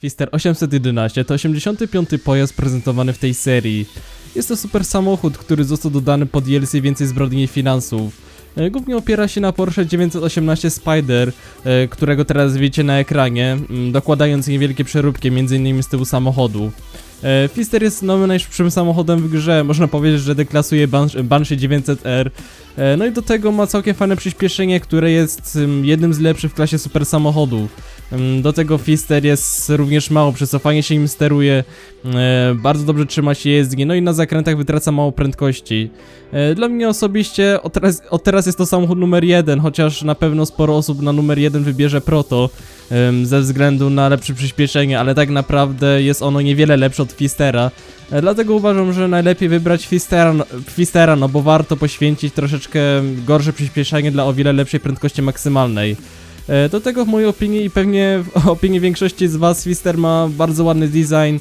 Fister 811 to 85. pojazd prezentowany w tej serii. Jest to super samochód, który został dodany pod DLC więcej zbrodni finansów. E, Głównie opiera się na Porsche 918 Spider, e, którego teraz widzicie na ekranie, dokładając niewielkie przeróbki m.in. z tyłu samochodu. E, Fister jest nowym najszybszym samochodem w grze, można powiedzieć, że deklasuje Bansh- Banshee 900R. E, No i do tego ma całkiem fajne przyspieszenie, które jest ym, jednym z lepszych w klasie super samochodów. Do tego Fister jest również mało, przez co fajnie się im steruje, e, bardzo dobrze trzyma się jezdni, no i na zakrętach wytraca mało prędkości. Dla mnie osobiście od teraz, od teraz jest to samochód numer jeden, chociaż na pewno sporo osób na numer jeden wybierze Proto ze względu na lepsze przyspieszenie, ale tak naprawdę jest ono niewiele lepsze od Fistera. E, Dlatego uważam, że najlepiej wybrać Fistera, no- Fistera, no bo warto poświęcić troszeczkę gorsze przyspieszenie dla o wiele lepszej prędkości maksymalnej. E, Do tego w mojej opinii i pewnie w opinii większości z was Fister ma bardzo ładny design,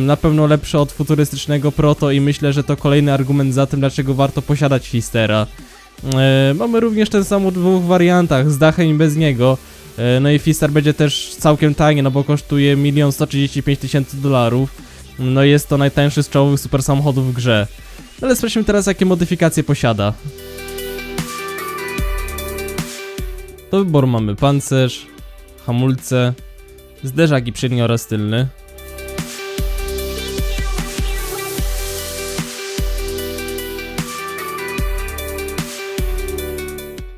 na pewno lepszy od futurystycznego Proto i myślę, że to kolejny argument za tym, dlaczego warto posiadać Fistera. E, Mamy również ten samochód w dwóch wariantach, z dachem i bez niego. E, No i Fister będzie też całkiem tanie, no bo kosztuje 1 135 tysięcy dolarów. No i jest to najtańszy z czołowych super samochodów w grze. Ale sprawdźmy teraz jakie modyfikacje posiada. Do wyboru mamy pancerz, hamulce, zderzak i przedni oraz tylny.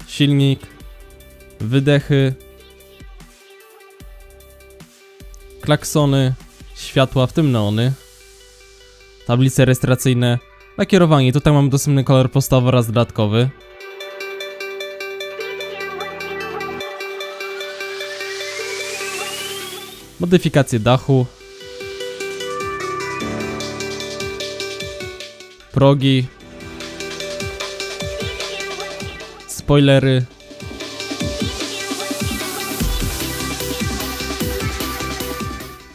Silnik, wydechy, klaksony, światła, w tym neony, tablice rejestracyjne, lakierowanie, tutaj mamy dostępny kolor podstawowy oraz dodatkowy. Modyfikacje dachu, progi, spoilery,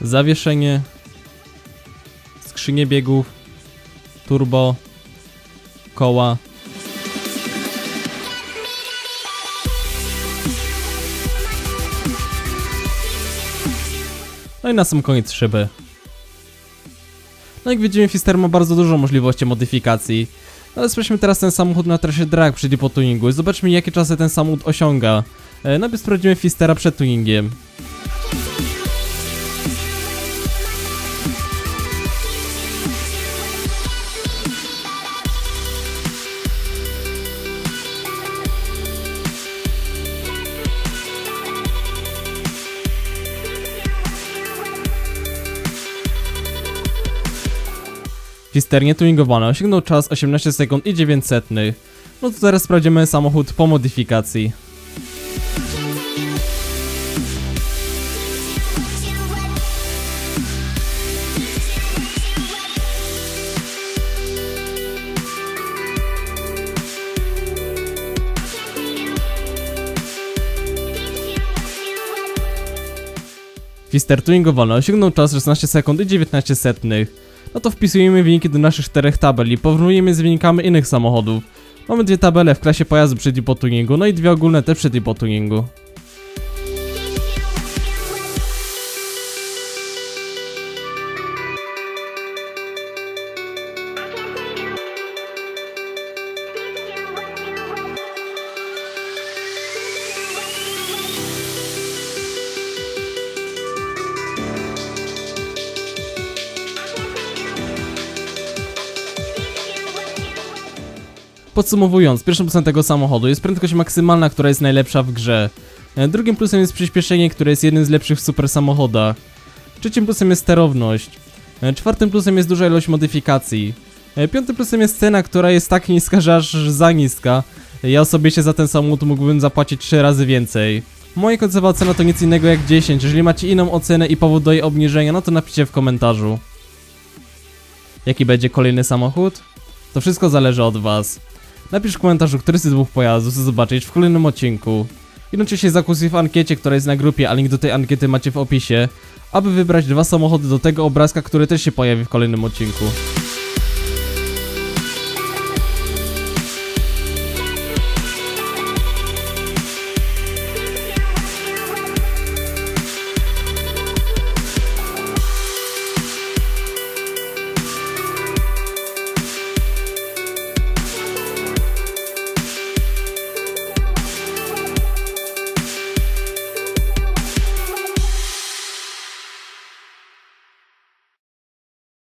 zawieszenie, skrzynie biegów, turbo, koła. No i na sam koniec szyby. No jak widzimy Fister ma bardzo dużo możliwości modyfikacji. Ale sprawdźmy teraz ten samochód na trasie drag przy po tuningu i zobaczmy jakie czasy ten samochód osiąga. E, Najpierw sprawdzimy Fistera przed tuningiem. Fister nietuningowany osiągnął czas 18 sekund i 9 setnych. No to teraz sprawdzimy samochód po modyfikacji. Fister tuningowany osiągnął czas 16 sekund i 19 setnych. No to wpisujemy wyniki do naszych czterech tabel i porównujemy z wynikami innych samochodów. Mamy dwie tabele w klasie pojazdu przed i po tuningu, no i dwie ogólne też przed i po tuningu. Podsumowując, pierwszym plusem tego samochodu jest prędkość maksymalna, która jest najlepsza w grze. E, Drugim plusem jest przyspieszenie, które jest jednym z lepszych w super samochodach. Trzecim plusem jest sterowność. E, Czwartym plusem jest duża ilość modyfikacji. E, Piątym plusem jest cena, która jest tak niska, że aż za niska. Ja osobiście za ten samochód mógłbym zapłacić 3 razy więcej. Moja końcowa cena to nic innego jak 10. Jeżeli macie inną ocenę i powód do jej obniżenia, no to napiszcie w komentarzu. Jaki będzie kolejny samochód? To wszystko zależy od was. Napisz w komentarzu, który z tych dwóch pojazdów chcesz zobaczyć w kolejnym odcinku. Jednocześnie zagłosuj w ankiecie, która jest na grupie, a link do tej ankiety macie w opisie, aby wybrać dwa samochody do tego obrazka, który też się pojawi w kolejnym odcinku.